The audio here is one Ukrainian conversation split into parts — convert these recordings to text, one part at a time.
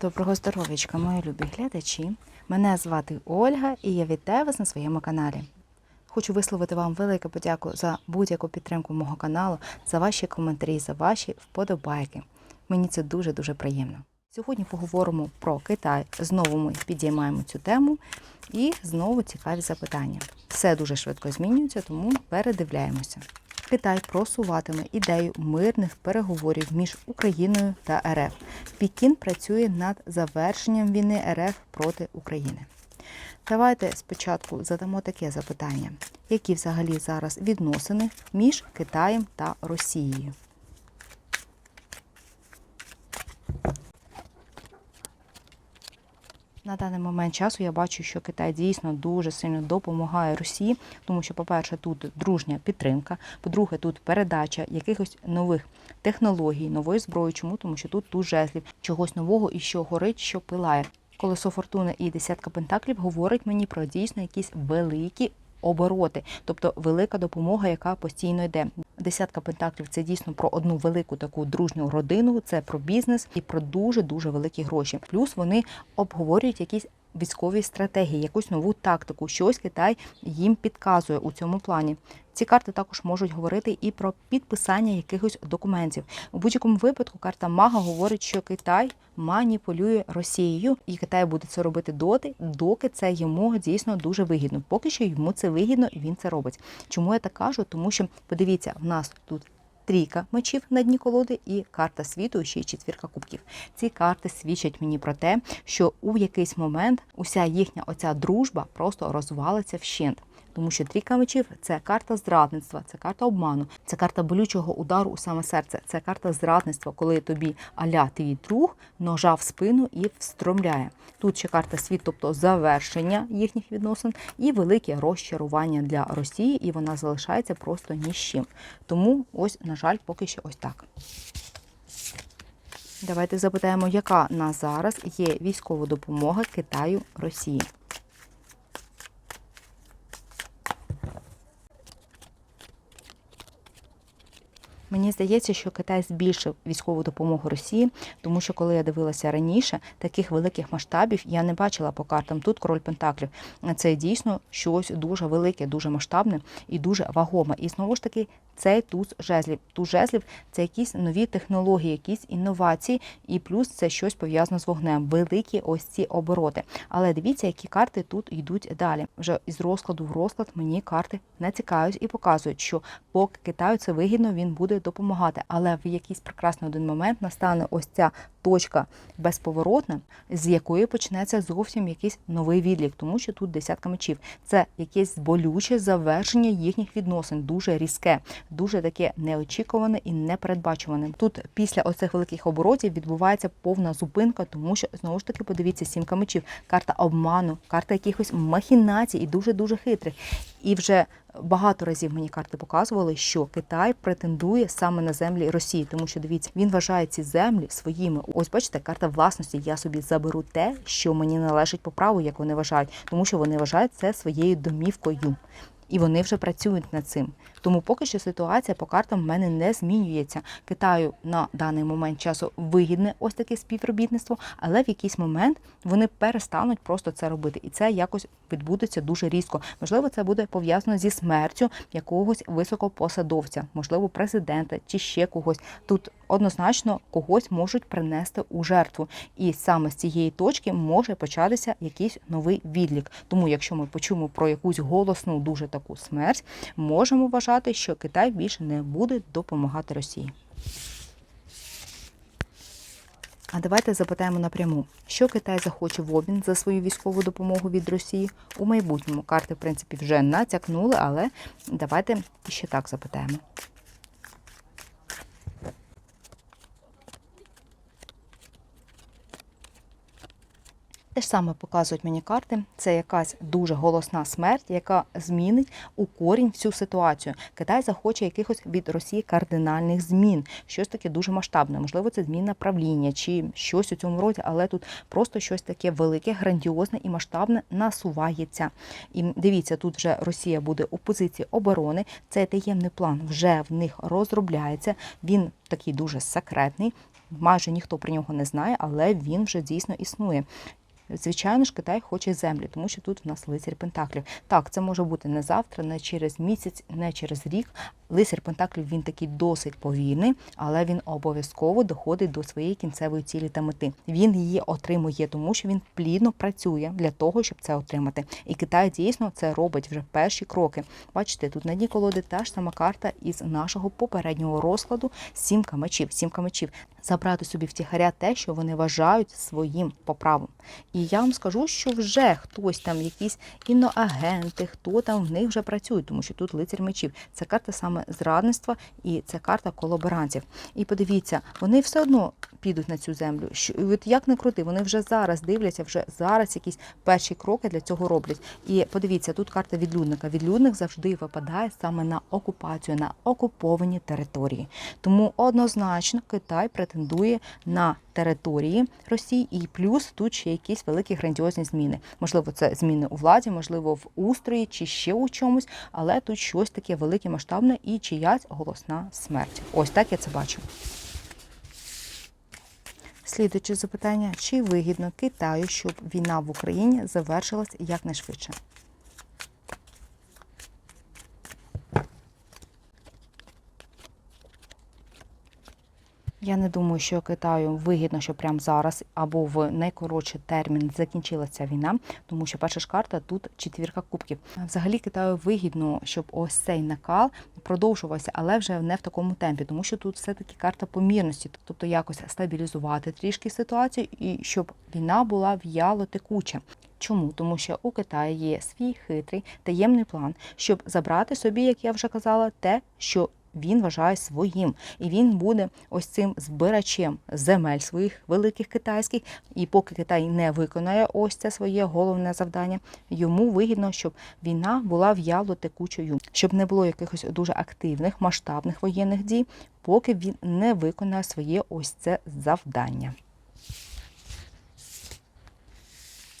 Доброго здоров'ячка, мої любі глядачі. Мене звати Ольга і я вітаю вас на своєму каналі. Хочу висловити вам велику подяку за будь-яку підтримку мого каналу, за ваші коментарі, за ваші вподобайки. Мені це дуже-дуже приємно. Сьогодні поговоримо про Китай. Знову ми підіймаємо цю тему і знову цікаві запитання. Все дуже швидко змінюється, тому передивляємося. Китай просуватиме ідею мирних переговорів між Україною та РФ. Пекін працює над завершенням війни РФ проти України. Давайте спочатку задамо таке запитання: які взагалі зараз відносини між Китаєм та Росією? На даний момент часу я бачу, що Китай дійсно дуже сильно допомагає Росії, тому що, по-перше, тут дружня підтримка, по-друге, тут передача якихось нових технологій, нової зброї. Чому? Тому що тут тут жезлів, чогось нового і що горить, що пилає. Колесо фортуни і десятка пентаклів говорить мені про дійсно якісь великі обороти, тобто велика допомога, яка постійно йде. Десятка пентаклів це дійсно про одну велику таку дружню родину, це про бізнес і про дуже дуже великі гроші. Плюс вони обговорюють якісь. Військові стратегії, якусь нову тактику, щось Китай їм підказує у цьому плані. Ці карти також можуть говорити і про підписання якихось документів. У будь-якому випадку карта Мага говорить, що Китай маніпулює Росією, і Китай буде це робити доти, доки це йому дійсно дуже вигідно. Поки що йому це вигідно, і він це робить. Чому я так кажу? Тому що подивіться, в нас тут. Трійка мечів на дні колоди і карта світу, ще й четвірка кубків. Ці карти свідчать мені про те, що у якийсь момент уся їхня оця дружба просто розвалиться вщент. Тому що трійка мечів це карта зрадництва, це карта обману, це карта болючого удару у саме серце, це карта зрадництва, коли тобі аля твій друг ножа в спину і встромляє. Тут ще карта світ, тобто завершення їхніх відносин, і велике розчарування для Росії, і вона залишається просто ні з чим. Тому ось, на жаль, поки що ось так. Давайте запитаємо, яка на зараз є військова допомога Китаю Росії. Мені здається, що Китай збільшив військову допомогу Росії, тому що коли я дивилася раніше, таких великих масштабів я не бачила по картам. Тут король Пентаклів. Це дійсно щось дуже велике, дуже масштабне і дуже вагоме. І знову ж таки, цей туз жезлів. Туз жезлів це якісь нові технології, якісь інновації, і плюс це щось пов'язане з вогнем. Великі ось ці обороти. Але дивіться, які карти тут йдуть далі. Вже із розкладу в розклад мені карти не цікавлять і показують, що поки Китаю це вигідно, він буде допомагати. Але в якийсь прекрасний один момент настане ось ця точка безповоротна, з якої почнеться зовсім якийсь новий відлік, тому що тут десятка мечів. Це якесь болюче завершення їхніх відносин, дуже різке, дуже таке неочікуване і непередбачуване. Тут після оцих великих оборотів відбувається повна зупинка, тому що знову ж таки подивіться сімка мечів, карта обману, карта якихось махінацій і дуже дуже хитрих. І вже багато разів мені карти показували, що Китай претендує саме на землі Росії, тому що дивіться, він вважає ці землі своїми. Ось бачите, карта власності. Я собі заберу те, що мені належить по праву, як вони вважають, тому що вони вважають це своєю домівкою. І вони вже працюють над цим. Тому поки що ситуація по картам в мене не змінюється. Китаю на даний момент часу вигідне ось таке співробітництво, але в якийсь момент вони перестануть просто це робити, і це якось відбудеться дуже різко. Можливо, це буде пов'язано зі смертю якогось високопосадовця, можливо, президента чи ще когось. Тут однозначно когось можуть принести у жертву, і саме з цієї точки може початися якийсь новий відлік. Тому, якщо ми почуємо про якусь голосну, дуже таку смерть, можемо вважати, що Китай більше не буде допомагати Росії. А давайте запитаємо напряму, що Китай захоче в обмін за свою військову допомогу від Росії у майбутньому. Карти, в принципі, вже натякнули, але давайте ще так запитаємо. Те ж саме показують мені карти. Це якась дуже голосна смерть, яка змінить у корінь всю ситуацію. Китай захоче якихось від Росії кардинальних змін, щось таке дуже масштабне. Можливо, це зміна правління чи щось у цьому роді, але тут просто щось таке велике, грандіозне і масштабне насувається. І дивіться, тут вже Росія буде у позиції оборони. Цей таємний план вже в них розробляється. Він такий дуже секретний. майже ніхто про нього не знає, але він вже дійсно існує. Звичайно ж, Китай хоче землі, тому що тут в нас лицар Пентаклів. Так, це може бути не завтра, не через місяць, не через рік. Лицар Пентаклів він такий досить повільний, але він обов'язково доходить до своєї кінцевої цілі та мети. Він її отримує, тому що він плідно працює для того, щоб це отримати. І Китай дійсно це робить вже перші кроки. Бачите, тут на дні колоди та ж сама карта із нашого попереднього розкладу сімка мечів. Сімка мечів забрати собі втіхаря те, що вони вважають своїм по праву. І я вам скажу, що вже хтось там, якісь іноагенти, хто там в них вже працює, тому що тут лицар мечів. Це карта саме зрадництва і це карта колаборантів. І подивіться, вони все одно підуть на цю землю. От як не крути, вони вже зараз дивляться, вже зараз якісь перші кроки для цього роблять. І подивіться, тут карта відлюдника. Відлюдник завжди випадає саме на окупацію, на окуповані території. Тому однозначно Китай претендує на території Росії, і плюс тут ще якісь великі грандіозні зміни. Можливо, це зміни у владі, можливо, в устрої чи ще у чомусь, але тут щось таке велике масштабне і чиясь голосна смерть. Ось так я це бачу. Слідуюче запитання: чи вигідно Китаю, щоб війна в Україні завершилась якнайшвидше? Я не думаю, що Китаю вигідно, що прямо зараз або в найкоротший термін закінчилася війна, тому що перша ж карта тут четвірка кубків. Взагалі Китаю вигідно, щоб ось цей накал продовжувався, але вже не в такому темпі, тому що тут все таки карта помірності, тобто якось стабілізувати трішки ситуацію і щоб війна була в'яло текуча. Чому? Тому що у Китаї є свій хитрий таємний план, щоб забрати собі, як я вже казала, те, що він вважає своїм, і він буде ось цим збирачем земель своїх великих китайських. І поки Китай не виконає ось це своє головне завдання, йому вигідно, щоб війна була в'яло текучою, щоб не було якихось дуже активних масштабних воєнних дій, поки він не виконає своє ось це завдання.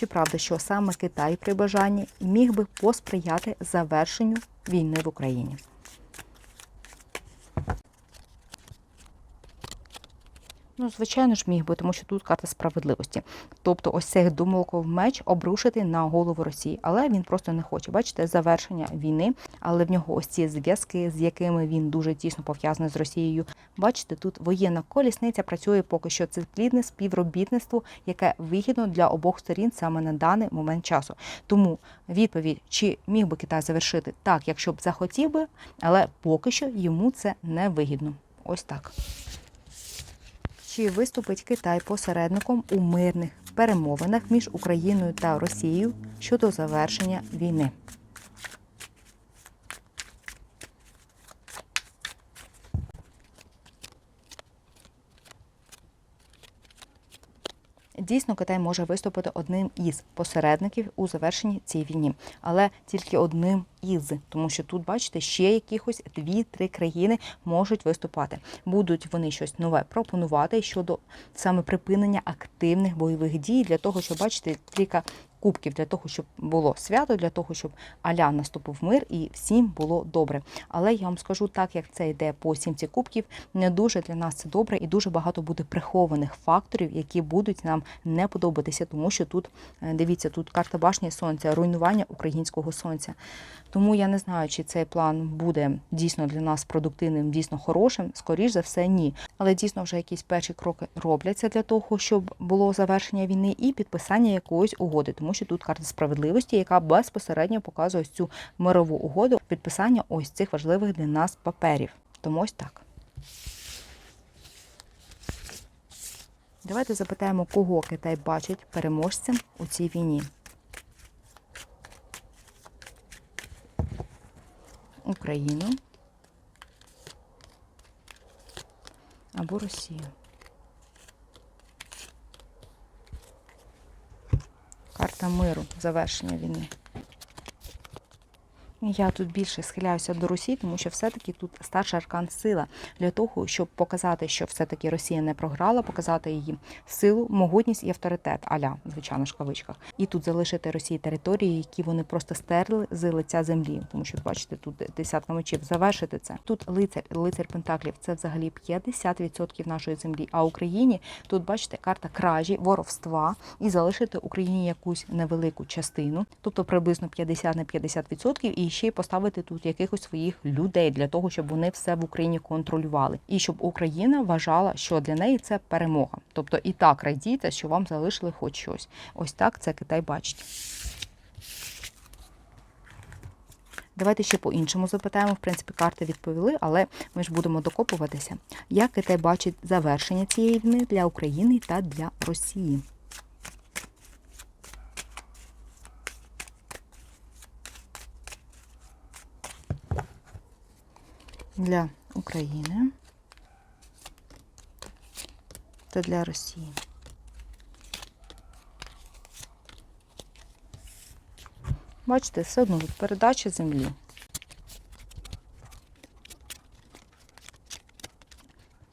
Чи правда, що саме Китай при бажанні міг би посприяти завершенню війни в Україні? Ну, звичайно ж, міг би, тому що тут карта справедливості. Тобто, ось цей думалков меч обрушити на голову Росії, але він просто не хоче. Бачите, завершення війни, але в нього ось ці зв'язки, з якими він дуже тісно пов'язаний з Росією. Бачите, тут воєнна колісниця працює поки що. Це плідне співробітництво, яке вигідно для обох сторін саме на даний момент часу. Тому відповідь, чи міг би Китай завершити так, якщо б захотів би, але поки що йому це не вигідно. Ось так. Чи виступить Китай посередником у мирних перемовинах між Україною та Росією щодо завершення війни? Дійсно, Китай може виступити одним із посередників у завершенні цієї війни, але тільки одним із, тому що тут, бачите, ще якихось дві-три країни можуть виступати. Будуть вони щось нове пропонувати щодо саме припинення активних бойових дій для того, щоб бачите, трійка кубків для того, щоб було свято, для того, щоб Аля наступив мир і всім було добре. Але я вам скажу так, як це йде по сімці кубків, не дуже для нас це добре, і дуже багато буде прихованих факторів, які будуть нам не подобатися, тому що тут е, дивіться, тут карта башні сонця, руйнування українського сонця. Тому я не знаю, чи цей план буде дійсно для нас продуктивним, дійсно хорошим. Скоріш за все, ні. Але дійсно вже якісь перші кроки робляться для того, щоб було завершення війни і підписання якоїсь угоди, тому що тут карта справедливості, яка безпосередньо показує ось цю мирову угоду, підписання ось цих важливих для нас паперів. Тому ось так. Давайте запитаємо, кого Китай бачить переможцем у цій війні. Україну або Росію. Карта миру, завершення війни. Я тут більше схиляюся до Росії, тому що все-таки тут старший аркан сила для того, щоб показати, що все-таки Росія не програла, показати її силу, могутність і авторитет, аля, звичайно ж кавичках. І тут залишити Росії території, які вони просто стерли з лиця землі. Тому що бачите, тут десятка мечів. Завершити це. Тут лицар, лицар Пентаклів це взагалі 50% нашої землі. А Україні тут бачите карта кражі, воровства і залишити Україні якусь невелику частину, тобто приблизно 50 на 50%, і ще й поставити тут якихось своїх людей для того, щоб вони все в Україні контролювали, і щоб Україна вважала, що для неї це перемога. Тобто і так радійте, що вам залишили хоч щось. Ось так це Китай бачить. Давайте ще по-іншому запитаємо. В принципі, карти відповіли, але ми ж будемо докопуватися. Як Китай бачить завершення цієї війни для України та для Росії? Для України та для Росії. Бачите, все одно передача землі.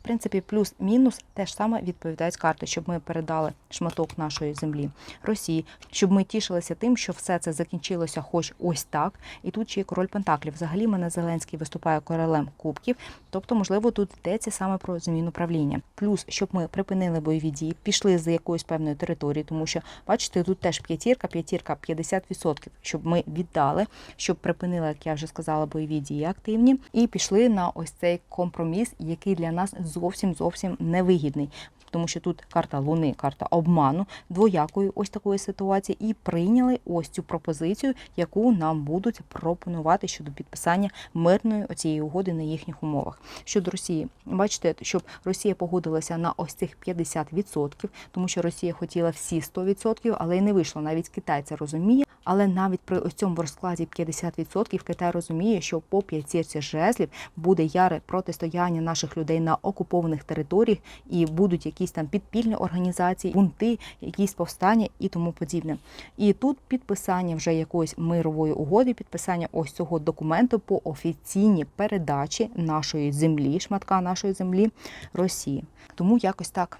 Принципі, плюс-мінус теж саме відповідають карти, щоб ми передали шматок нашої землі Росії, щоб ми тішилися тим, що все це закінчилося, хоч ось так. І тут ще є король Пентаклів. Взагалі мене Зеленський виступає королем кубків, тобто, можливо, тут йдеться саме про зміну правління. Плюс, щоб ми припинили бойові дії, пішли з якоїсь певної території, тому що бачите, тут теж п'ятірка, п'ятірка, 50%, щоб ми віддали, щоб припинили, як я вже сказала, бойові дії активні, і пішли на ось цей компроміс, який для нас зовсім зовсім невигідний. Тому що тут карта Луни, карта обману, двоякої ось такої ситуації, і прийняли ось цю пропозицію, яку нам будуть пропонувати щодо підписання мирної цієї угоди на їхніх умовах. Щодо Росії, бачите, щоб Росія погодилася на ось цих 50%, тому що Росія хотіла всі 100%, але й не вийшло. Навіть Китай це розуміє. Але навіть при ось цьому розкладі 50% Китай розуміє, що по п'ятірці жезлів буде яре протистояння наших людей на окупованих територіях і будуть якісь там підпільні організації, бунти, якісь повстання і тому подібне. І тут підписання вже якоїсь мирової угоди, підписання ось цього документу по офіційній передачі нашої землі, шматка нашої землі Росії. Тому якось так.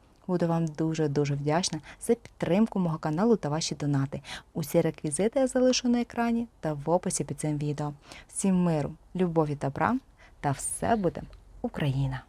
Буду вам дуже-дуже вдячна за підтримку мого каналу та ваші донати. Усі реквізити я залишу на екрані та в описі під цим відео. Всім миру, любові та добра, та все буде Україна!